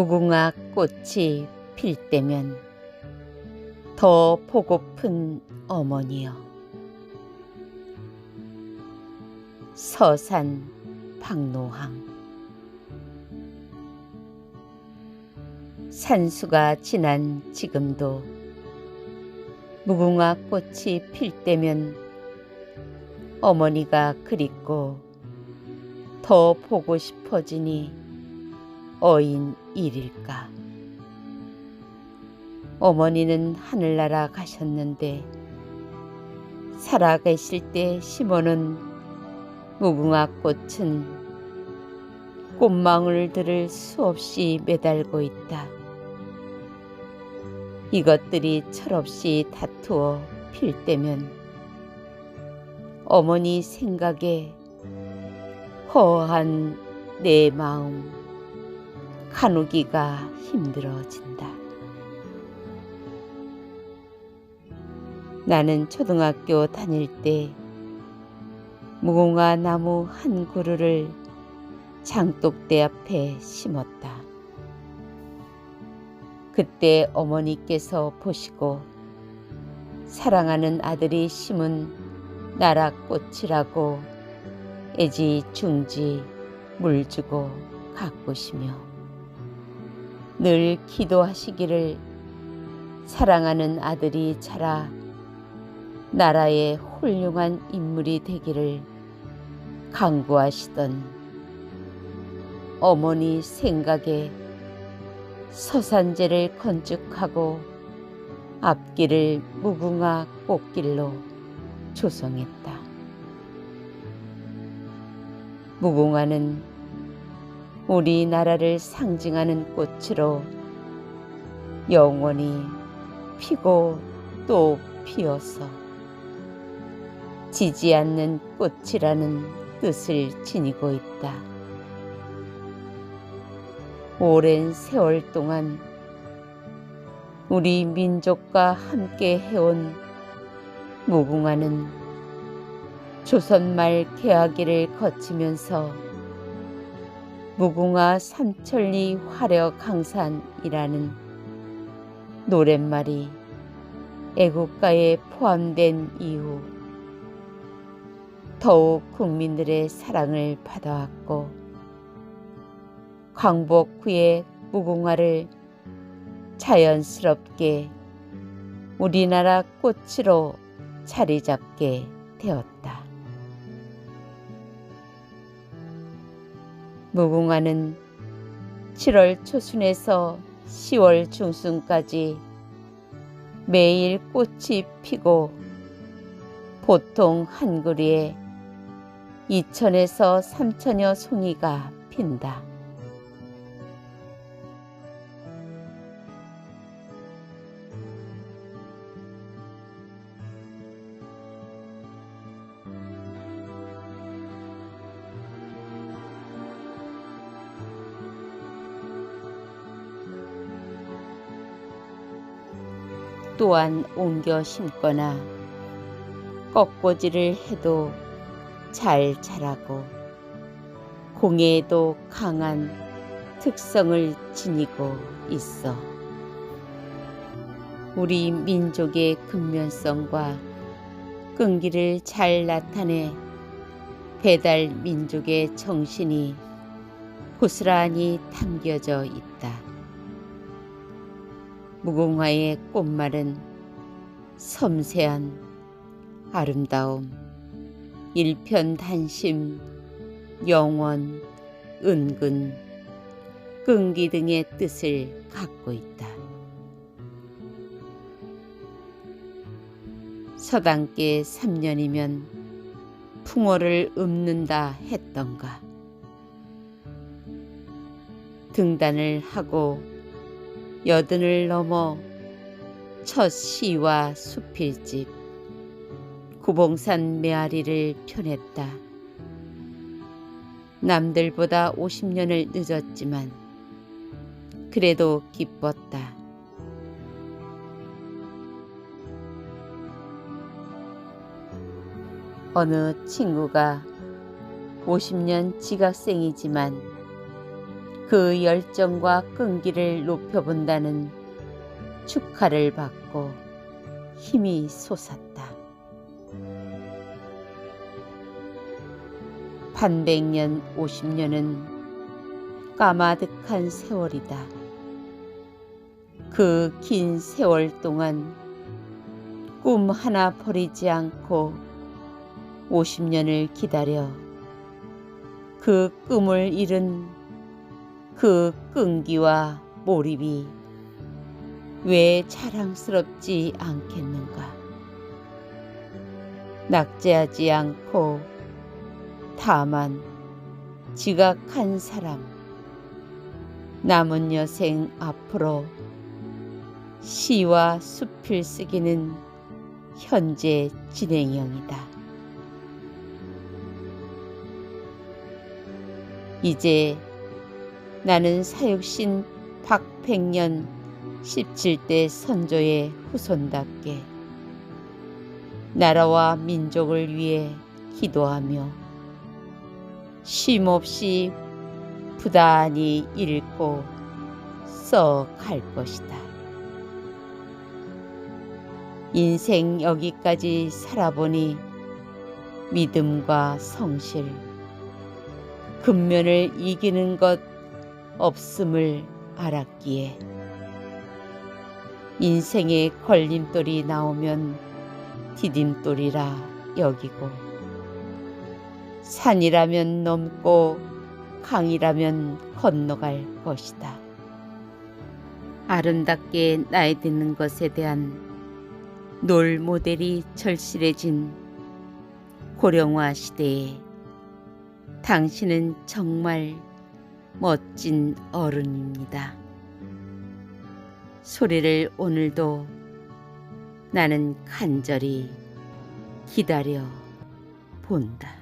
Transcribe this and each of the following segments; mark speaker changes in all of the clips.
Speaker 1: 무궁화 꽃이 필 때면 더 보고픈 어머니여. 서산 박노항. 산수가 지난 지금도 무궁화 꽃이 필 때면 어머니가 그립고 더 보고 싶어지니 어인 일일까. 어머니는 하늘나라 가셨는데 살아계실 때 심어놓은 무궁화 꽃은 꽃망울들을 수없이 매달고 있다. 이것들이 철없이 다투어 필 때면 어머니 생각에 허한 내 마음 가누기가 힘들어진다. 나는 초등학교 다닐 때 무궁화 나무 한 그루를 장독대 앞에 심었다. 그때 어머니께서 보시고 사랑하는 아들이 심은 나라꽃이라고 애지중지 물 주고 가꾸시며 늘 기도하시기를 사랑하는 아들이 자라 나라의 훌륭한 인물이 되기를 강구하시던 어머니 생각에 서산제를 건축하고 앞길을 무궁화 꽃길로 조성했다. 무궁화는 우리나라를 상징하는 꽃으로 영원히 피고 또 피어서 지지 않는 꽃이라는 뜻을 지니고 있다. 오랜 세월 동안 우리 민족과 함께 해온 무궁화는 조선 말 개화기를 거치면서 무궁화 삼천리 화려 강산이라는 노랫말이 애국가에 포함된 이후 더욱 국민들의 사랑을 받아왔고 광복 후에 무궁화를 자연스럽게 우리나라 꽃으로 자리 잡게 되었다. 무궁화는 7월 초순에서 10월 중순까지 매일 꽃이 피고 보통 한 그루에 2천에서 3천여 송이가 핀다. 또한 옮겨 심거나 꺾고지를 해도 잘 자라고 공해에도 강한 특성을 지니고 있어. 우리 민족의 근면성과 끈기를 잘 나타내 배달 민족의 정신이 고스란히 담겨져 있다. 무궁화의 꽃말은 섬세한 아름다움, 일편단심, 영원, 은근, 끈기 등의 뜻을 갖고 있다. 서당께 3년이면 풍어를 읊는다 했던가. 등단을 하고 여든을 넘어 첫 시와 수필집 구봉산 메아리를 펴냈다. 남들보다 50년을 늦었지만 그래도 기뻤다. 어느 친구가 50년 지각생이지만 그 열정과 끈기를 높여본다는 축하를 받고 힘이 솟았다. 반백년, 오십 년은 까마득한 세월이다. 그 긴 세월 동안 꿈 하나 버리지 않고 50년을 기다려 그 꿈을 잃은 그 끈기와 몰입이 왜 자랑스럽지 않겠는가? 낙제하지 않고 다만 지각한 사람 남은 여생 앞으로 시와 수필 쓰기는 현재 진행형이다. 이제 나는 사육신 박백년 17대 선조의 후손답게 나라와 민족을 위해 기도하며 쉼없이 부단히 읽고 써갈 것이다. 인생 여기까지 살아보니 믿음과 성실, 근면을 이기는 것 없음을 알았기에 인생의 걸림돌이 나오면 디딤돌이라 여기고 산이라면 넘고 강이라면 건너갈 것이다. 아름답게 나이 드는 것에 대한 놀 모델이 절실해진 고령화 시대에 당신은 정말 멋진 어른입니다. 소리를 오늘도 나는 간절히 기다려 본다.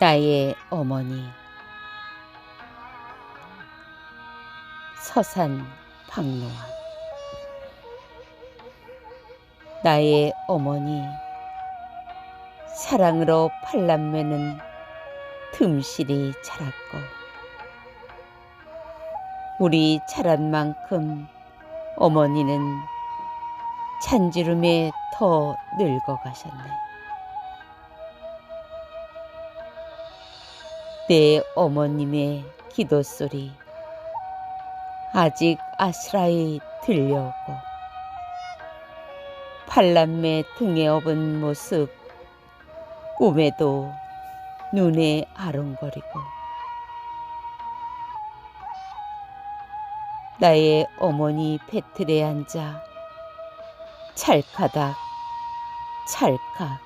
Speaker 1: 나의 어머니 서산 박노한 나의 어머니 사랑으로 팔남매는 틈실이 자랐고 우리 자란 만큼 어머니는 찬지름에 더 늙어가셨네. 내 어머님의 기도 소리 아직 아스라이 들려오고 팔남매 등에 업은 모습 꿈에도 눈에 아른거리고. 나의 어머니 배틀에 앉아 찰카닥 찰칵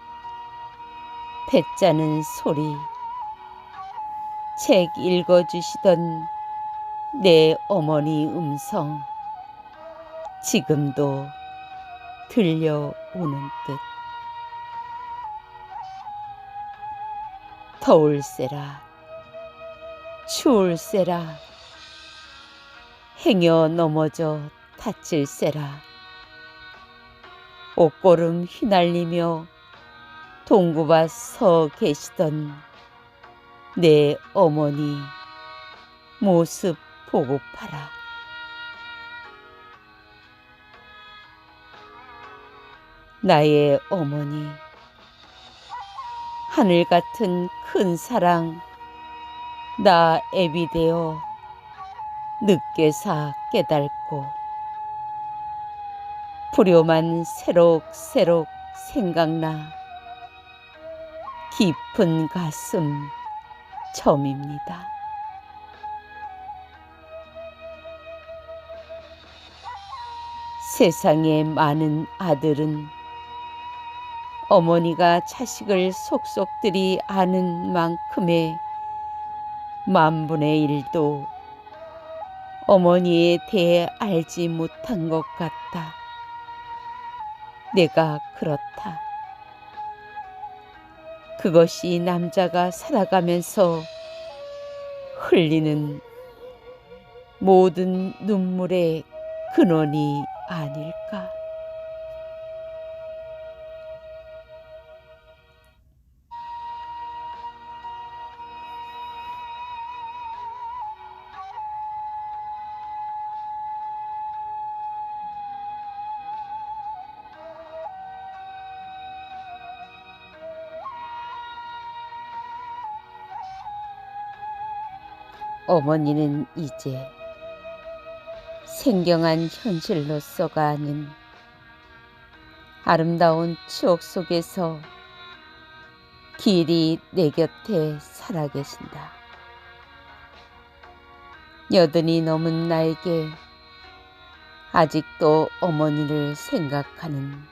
Speaker 1: 배짜는 소리 책 읽어주시던 내 어머니 음성. 지금도 들려오는 듯 더울세라 추울세라 행여 넘어져 다칠세라 옷고름 휘날리며 동구밭 서 계시던 내 어머니 모습 보고파라. 나의 어머니, 하늘 같은 큰 사랑, 나 애비 되어 늦게 사 깨닫고, 불효만 새록새록 생각나 깊은 가슴 점입니다. 세상의 많은 아들은 어머니가 자식을 속속들이 아는 만큼의 만분의 일도 어머니에 대해 알지 못한 것 같다. 내가 그렇다. 그것이 남자가 살아가면서 흘리는 모든 눈물의 근원이 아닐까. 어머니는 이제 생경한 현실로서가 아닌 아름다운 추억 속에서 길이 내 곁에 살아계신다. 여든이 넘은 나에게 아직도 어머니를 생각하는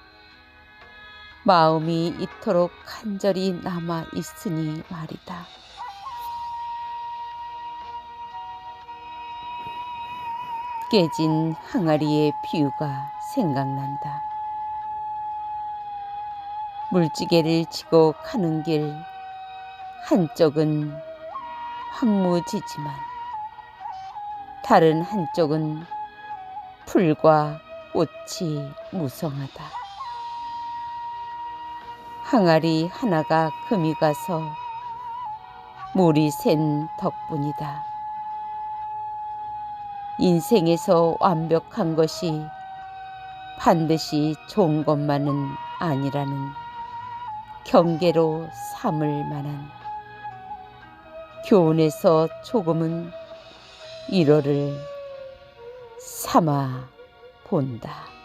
Speaker 1: 마음이 이토록 간절히 남아 있으니 말이다. 깨진 항아리의 비유가 생각난다. 물지개를 지고 가는 길 한쪽은 황무지지만 다른 한쪽은 풀과 꽃이 무성하다. 항아리 하나가 금이 가서 물이 샌 덕분이다. 인생에서 완벽한 것이 반드시 좋은 것만은 아니라는 경계로 삼을 만한 교훈에서 조금은 일어를 삼아 본다.